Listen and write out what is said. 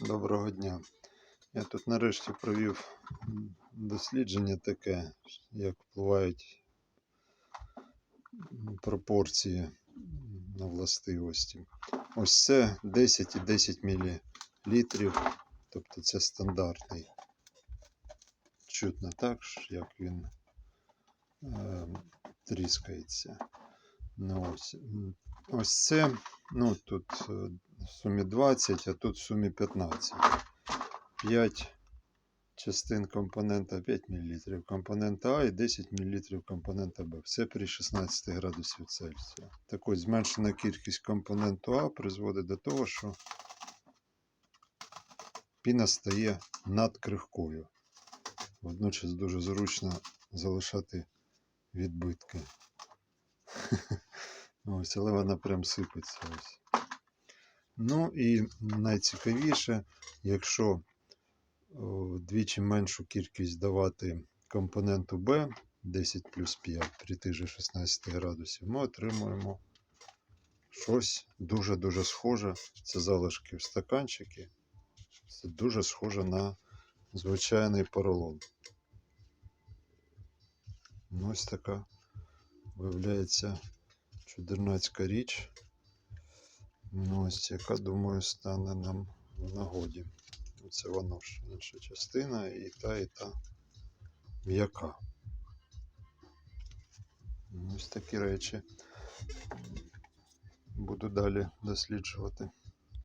Доброго дня. Я тут нарешті провів дослідження таке, як впливають пропорції на властивості. Ось це 10 і 10 мл, тобто це стандартний. Чутно так, як він е, тріскається. Ну, ось. Ось це, ну тут е, в сумі 20, а тут в сумі 15. 5 частин компонента 5 мл компонента А і 10 мл компонента Б. Все при 16 градусів Цельсія. Так ось зменшена кількість компоненту А призводить до того, що піна стає надкрихкою. Водночас дуже зручно залишати відбитки. Ось, але вона прям сипеться. Ось. Ну і найцікавіше, якщо о, вдвічі меншу кількість давати компоненту B 10 плюс 5 при тих же 16 градусів, ми отримуємо щось дуже-дуже схоже. Це залишки в стаканчики. Це дуже схоже на звичайний поролон. Ну, ось така виявляється чудернацька річ. Ну, ось яка, думаю, стане нам в нагоді. Це воно ж інша частина, і та, і та м'яка. Ось такі речі буду далі досліджувати.